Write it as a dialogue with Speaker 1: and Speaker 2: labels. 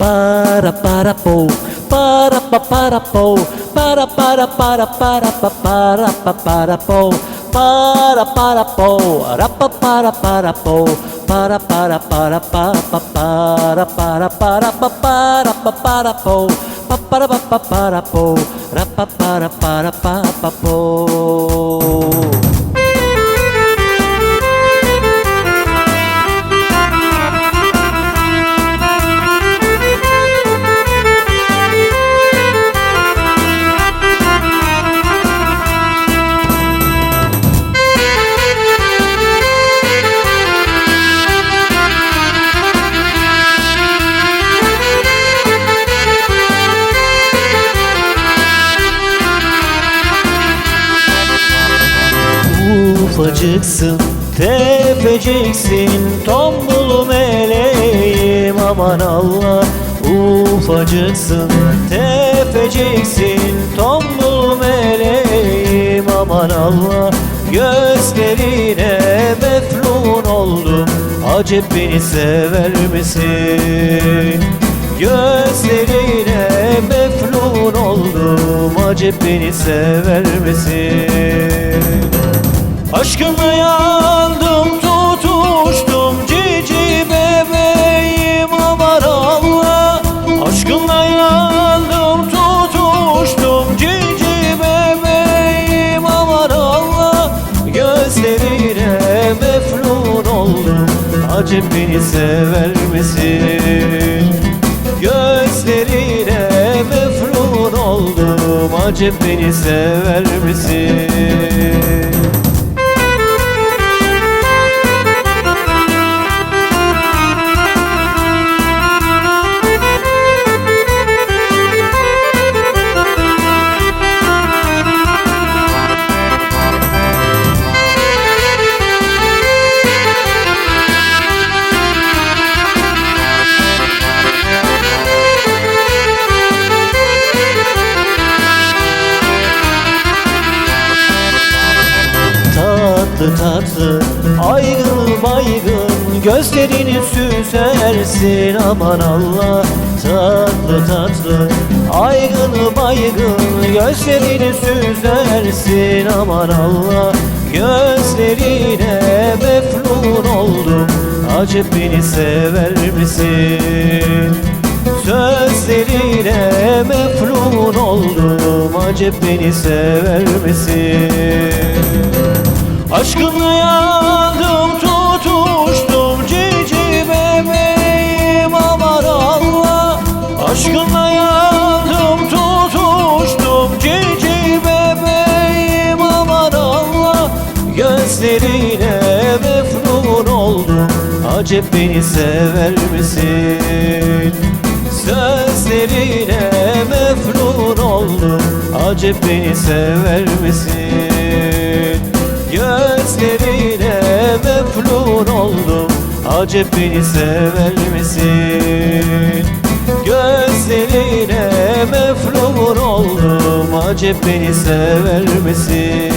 Speaker 1: para para po para pa para po para para para para pa para pa para po para para po ra pa para para po para para para pa pa para para para pa para pa para po pa para pa pa para po ra pa para para pa pa po Ufacıksın, tefeciksin, tombul meleğim aman Allah. Ufacıksın, tefeciksin, tombul meleğim aman Allah. Gözlerine meflun oldum, acep beni sever misin? Gözlerine meflun oldum, acep beni sever misin? Aşkına yandım tutuştum cici bebeğim aman Allah Aşkına yandım tutuştum cici bebeğim aman Allah Gözlerine meflun oldum acep beni sever misin? Gözlerine meflun oldum acep beni sever misin? Tatlı aygın baygın Gözlerini süzersin. Aman Allah Tatlı tatlı. Aygın baygın Gözlerini süzersin. Aman Allah Gözlerine meflun oldum. Acep beni sever misin? Sözlerine meflun oldum. Acep beni sever misin? Aşkınla Aşkınla yandım tutuştum cici bebeğim aman Allah Gözlerine mefnun oldum acep beni sever misin? Sözlerine mefnun oldum acep beni sever misin? Gözlerine meflun oldum Acep beni sever misin? Beni sever misin?